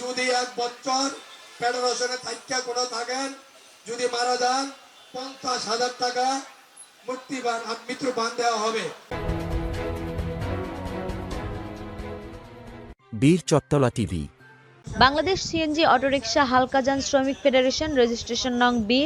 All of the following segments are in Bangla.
যদি এক বছর ফেডারেশনে থাইকা কোনো থাকেন, যদি মারা যান, পঞ্চাশ হাজার টাকা মুক্তিবান বান মৃত্যু বান দেওয়া হবে। বীর চত্তলা টিভি বাংলাদেশ সিএনজি অটোরিকশা হালকাযান শ্রমিক ফেডারেশন, রেজিস্ট্রেশন নং বি,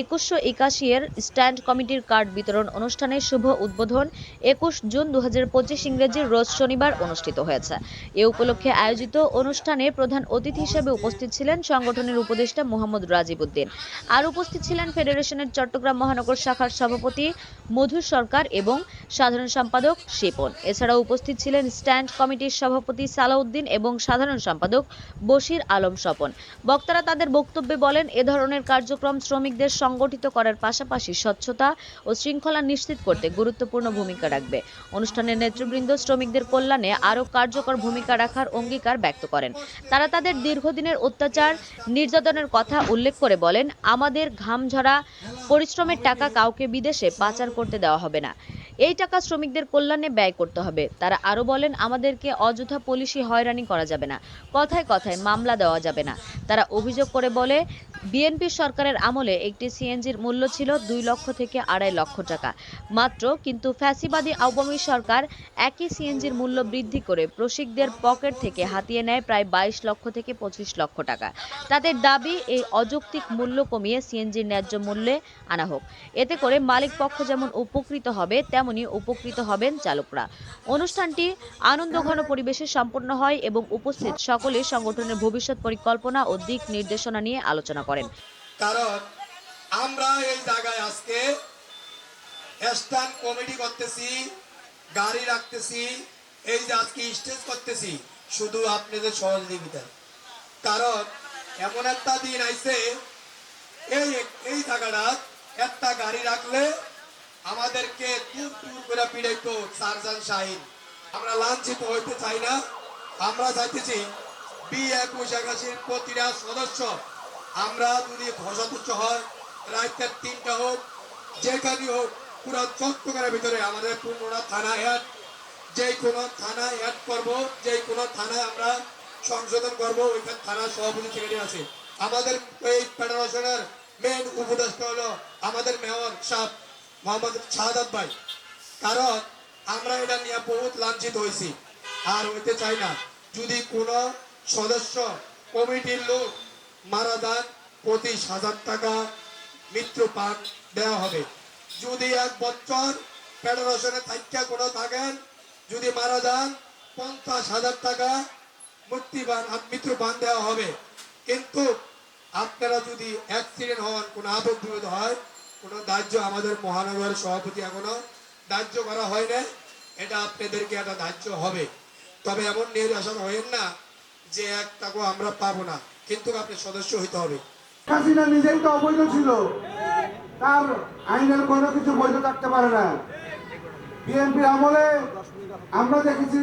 একুশশো একাশি এর স্ট্যান্ড কমিটির কার্ড বিতরণ অনুষ্ঠানের শুভ উদ্বোধন একুশ জুন দু হাজার পঁচিশ ইংরেজির রোজ শনিবার অনুষ্ঠিত হয়েছে। এ উপলক্ষে আয়োজিত অনুষ্ঠানে প্রধান অতিথি হিসেবে উপস্থিত ছিলেন সংগঠনের উপদেষ্টা মোহাম্মদ রাজিব উদ্দিন। আর উপস্থিত ছিলেন ফেডারেশনের চট্টগ্রাম মহানগর শাখার সভাপতি মধুর সরকার এবং সাধারণ সম্পাদক শিপন। এছাড়াও উপস্থিত ছিলেন স্ট্যান্ড কমিটির সভাপতি সালাউদ্দিন এবং সাধারণ সম্পাদক বশির আলম স্বপন। বক্তারা তাদের বক্তব্যে বলেন, এ ধরনের কার্যক্রম শ্রমিকদের সংগঠিত করার পাশাপাশি স্বচ্ছতা ও শৃঙ্খলা নিশ্চিত করতে গুরুত্বপূর্ণ ভূমিকা রাখবে। অনুষ্ঠানের নেতৃবৃন্দ শ্রমিকদের কল্যাণে আরও কার্যকর ভূমিকা রাখার অঙ্গীকার ব্যক্ত করেন। তারা তাদের দীর্ঘদিনের অত্যাচার, নির্যাতনের কথা উল্লেখ করে বলেন, আমাদের ঘামঝরা পরিশ্রমের টাকা কাউকে বিদেশে পাচার করতে দেওয়া হবে না। এই টাকা শ্রমিকদের কল্যাণে ব্যয় করতে হবে। তারা আরও বলেন, আমাদেরকে অযথা পুলিশি হয়রানি করা যাবে না। কথায় কথায় মামলা দেওয়া যাবে না। তারা অভিযোগ করে বলে, বিএনপি সরকারের আমলে একটি সিএনজির মূল্য ছিল দুই লক্ষ থেকে আড়াই লক্ষ টাকা। মাত্র কিন্তু ফ্যাসিবাদী আওয়ামী সরকার একই সিএনজির মূল্য বৃদ্ধি করে প্রসিকদের পকেট থেকে হাতিয়ে নেয় প্রায় বাইশ লক্ষ থেকে পঁচিশ লক্ষ টাকা। তাদের দাবি, এই অযৌক্তিক মূল্য কমিয়ে সিএনজির ন্যায্য মূল্যে আনা হোক। এতে করে মালিক পক্ষ যেমন উপকৃত হবে, তেমনি উপকৃত হবেন চালকরা। অনুষ্ঠানটি আনন্দঘন পরিবেশে সম্পন্ন হয় এবং উপস্থিত সকলে সংগঠনের ভবিষ্যৎ পরিকল্পনা ও দিক নির্দেশনা নিয়ে আলোচনা করেন। কারণ আমরা এই জায়গায় আজকে স্ট্যান্ড কমেডি করতেছি, গাড়ি রাখতেছি, এই যে আজকে স্টেজ করতেছি, শুধু আপনাদের সহযোগিতা কারণ এমন একটা দিন আইছে, এই এই জায়গাটা একটা গাড়ি রাখলে আমাদেরকে দূর দূর করে পিড়াইতো সারজান শাহিন। আমরা লাঞ্ছিত হইতে চাই না। আমরা চাইতেছি বি একুশ একাশির প্রতিটা সদস্য। আমরা যদি সদস্য হয় রাজ্যের তিনটা হোক, যেখানে হোক, পুরো চট্টগ্রামের ভিতরে আমাদের পূর্ণরা থানা অ্যাড যে কোনো থানা অ্যাড করব যে কোনো থানায় আমরা সংশোধন করব, ওইখানে থানা সভাপতি সেক্রেটারি আছে। আমাদের এই ফেডারেশনের মেন উপদেষ্টা হলো আমাদের মেয়র সাহ মোহাম্মদ শাহাদাত ভাই। কারণ আমরা এটা নিয়ে বহুত লাঞ্ছিত হয়েছি। আর হইতে চাই না, যদি কোনো সদস্য কমিটির লোক মারা যান, পঁচিশ হাজার টাকা মৃত্যু পান দেওয়া হবে। যদি এক বছর ফেডারেশনে থাইকা কোনো থাকেন, যদি মারা যান, পঞ্চাশ হাজার টাকা মুক্তি বান মৃত্যু বান দেওয়া হবে। কিন্তু আপনারা যদি অ্যাক্সিডেন্ট হন কোনো আবদ বিপদ হয় কোনো দাহ্য আমাদের মহানগর সভাপতি এখনও দাহ্য করা হয় না এটা আপনাদেরকে একটা দাহ্য হবে। তবে এমন নিরাশা হয়েন না যে এক টাকা আমরা পাবো না। কিন্তু আপনি সদস্য হইতে হবে। হাসিনা নিজেই তো অবৈধ ছিল। তার আইনের কোনো কিছু বৈধ থাকতে পারে না। বিএনপির আমলে আমরা দেখেছি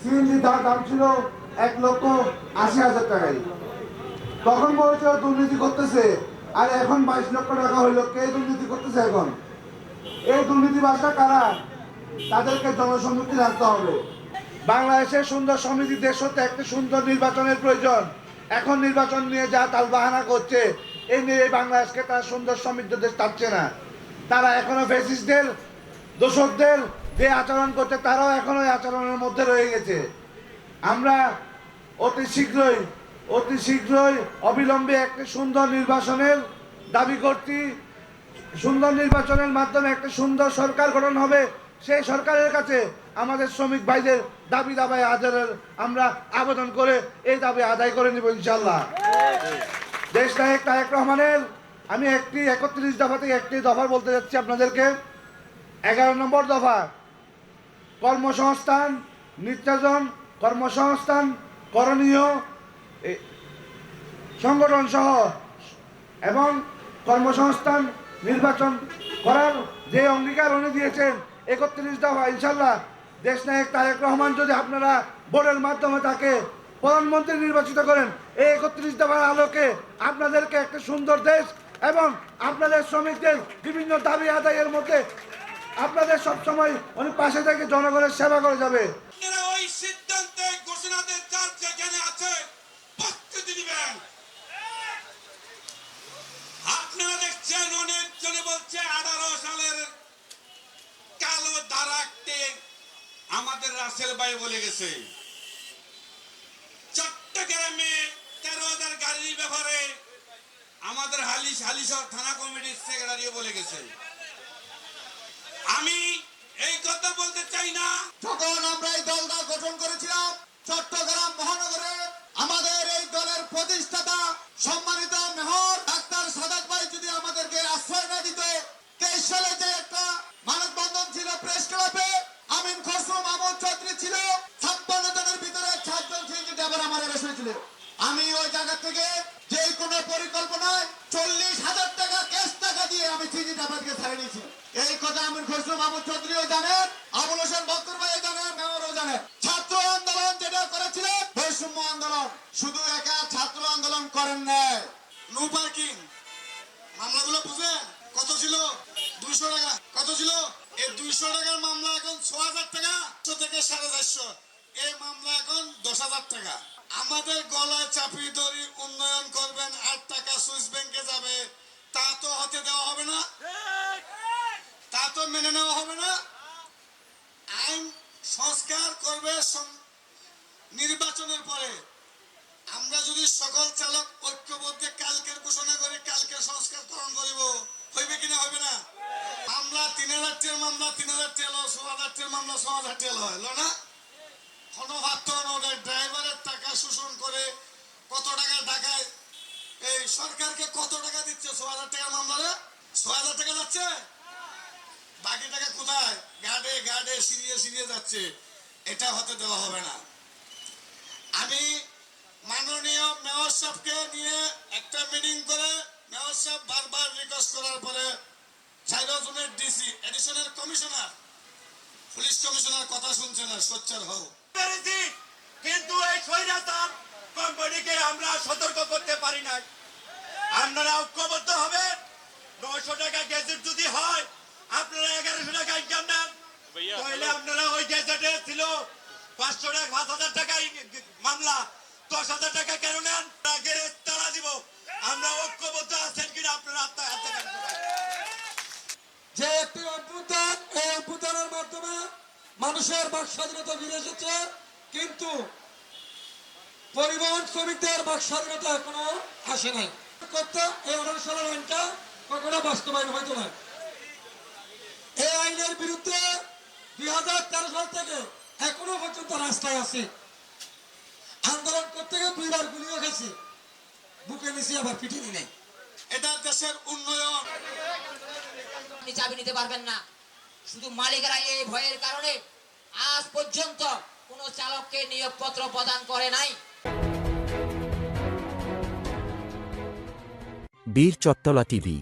সিএনজি দাম দাম ছিল এক লক্ষ আশি হাজার টাকায়। তখন বলছে দুর্নীতি করতেছে। আর এখন বাইশ লক্ষ টাকা হইল, কে দুর্নীতি করতেছে এখন? এই দুর্নীতিবাসটা কারা? তাদেরকে জনসম্মুখী রাখতে হবে। বাংলাদেশের সুন্দর সমৃদ্ধি দেশ হতে একটি সুন্দর নির্বাচনের প্রয়োজন। এখন নির্বাচন নিয়ে যা তাল বাহানা করছে এই নিয়ে বাংলাদেশকে তারা সুন্দর সমৃদ্ধ দেশ চাচ্ছে না। তারা এখনও ফেসিসদের দোষকদের যে আচরণ করছে, তারাও এখনও আচরণের মধ্যে রয়ে গেছে। আমরা অতি শীঘ্রই অতি শীঘ্রই অবিলম্বে একটি সুন্দর নির্বাচনের দাবি করছি। সুন্দর নির্বাচনের মাধ্যমে একটা সুন্দর সরকার গঠন হবে। সেই সরকারের কাছে আমাদের শ্রমিক ভাইদের দাবি দাবায় আদায়ের আমরা আবেদন করে এই দাবি আদায় করে নেব ইনশাল্লাহ দেশ নায়ক তারেক রহমানের আমি একটি একত্রিশ দফা থেকে একটি দফা বলতে যাচ্ছি আপনাদেরকে। এগারো নম্বর দফা, কর্মসংস্থান, নির্যাতন, কর্মসংস্থান, করণীয় সংগঠন সহ এবং কর্মসংস্থান নির্বাচন করার যে অঙ্গীকার উনি দিয়েছেন, একত্রিশ দফা ইনশাল্লাহ দেশ নায়ক তারেক রহমান যদি আপনারা ভোটের মাধ্যমে তাকে প্রধানমন্ত্রী নির্বাচিত করেন, এই একত্রিশ দফার আলোকে আপনাদেরকে একটা সুন্দর দেশ এবং আপনাদের শ্রমিকদের বিভিন্ন দাবি আদায়ের মধ্যে আপনাদের সবসময় উনি পাশে থেকে জনগণের সেবা করে যাবে। ওই সিদ্ধান্তে আছে বলছে আঠারো সালের কালো দারাকতে আমাদের রাসেল ভাই বলে গেছে। চট্টগ্রামে তেরো হাজার গাড়ির ব্যাপারে আমাদের হালিশ হালিশহর থানা কমিটির সেক্রেটারিও বলে গেছে। আমি এই কথা বলতে চাই না। যখন আমরা এই দলটা গঠন করেছিলাম, চট্টগ্রাম মহানগরে আমাদের এই দলের প্রতিষ্ঠাতা সম্মানিত মেহর ডাক্তার সাদাত সালে যে একটা মানববন্ধন ছিল প্রেস ক্লাবে আমিন খসরু মাহমুদ চৌধুরী ছিল। ছাপ্পান্ন জনের ভিতরে সিএনজি ড্রাইভার আমার অ্যারেস্ট হয়েছিল আমি ওই জায়গা থেকে যে কোনো পরিকল্পনায় চল্লিশ হাজার টাকা ক্যাশ টাকা দিয়ে আমি সিএনজি ড্রাইভারকে ছাড়িয়ে নিয়েছি এই কথা আমিন খসরু মাহমুদ চৌধুরীও জানেন, আবুল হোসেন বক্কর ভাই জানেন মেয়রও জানেন। ছাত্র আন্দোলন যেটা করেছিল, বৈষম্য আন্দোলন। শুধু একা ছাত্র আন্দোলন করেন নাই। নো পার্কিং মামলাগুলো বুঝেন কত ছিল? দুইশো টাকা। কত ছিল? এই দুইশো টাকার মামলা এখন ছ হাজার টাকা থেকে সাড়ে চারশো। এই মামলা এখন দশ হাজার টাকা। আমাদের গলায় চাপি ধরি উন্নয়ন করবেন, আট টাকা সুইস ব্যাংকে যাবে। তা তো হতে দেওয়া হবে না। তা তো মেনে নেওয়া হবে না। আইন সংস্কার করবে নির্বাচনের পরে। আমরা যদি সকল তিন হাজার টেল ছ হাজার টের মামলা ছ হাজার টেল হয় না? গণভাত্য ওদের ড্রাইভারের টাকা শোষণ করে কত টাকা ঢাকায়, এই সরকারকে কত টাকা দিচ্ছে ছ হাজার টাকার মামলারে ছ হাজার টাকা যাচ্ছে? বাকি টাকা কোথায়? গার্ডে গার্ডে সিরিয়ে সিরিয়ে যাচ্ছে। এটা হতে দেওয়া হবে না। আমি মাননীয় মেয়র সাহেবকে নিয়ে একটা মিটিং করে মেয়র সাহেব বারবার রিকোয়েস্ট করার পরে সাইরজনের DC additional commissioner police commissioner কথা শুনছে না সোচ্চার হও। কিন্তু এই স্বৈরাচার কোম্পানিকে আমরা সতর্ক করতে পারি নাই। আপনারা ঐক্যবদ্ধ হবে নয়শো টাকা গ্যাজেট যদি হয় আপনারা এগারোশো টাকা ইনকাম নেন। তাহলে আপনারা ওই গ্যাজেটে ছিল পাঁচশো টাকা পাঁচ হাজার টাকা মামলা। দশ হাজার টাকা কেন নেন? তারা দিব। আমরা ঐক্যবদ্ধ আছেন কিনা আপনারা আত্মা হাতে যে একটি অভ্যুত্থান, এই অভ্যুত্থানের মাধ্যমে মানুষের বাক স্বাধীনতা ফিরে এসেছে, কিন্তু পরিবহন শ্রমিকদের বাক স্বাধীনতা এখনও আসে নাই। করতে, এই আইনটা কখনো বাস্তবায়ন হয়তো না এই আইনের বিরুদ্ধে দুই হাজার তেরো সাল থেকে এখনও পর্যন্ত রাস্তায় আছে। আন্দোলন করতে গিয়ে দুইবার গুলিও গেছে বুকে নিচে আবার পিটিয়ে নেই এটা দেশের উন্নয়ন। আপনি চাবি নিতে পারবেন না। শুধু মালিকেরা এই ভয়ের কারণে আজ পর্যন্ত কোনো চালককে নিয়োগপত্র প্রদান করে নাই। বীর চত্তলা টিভি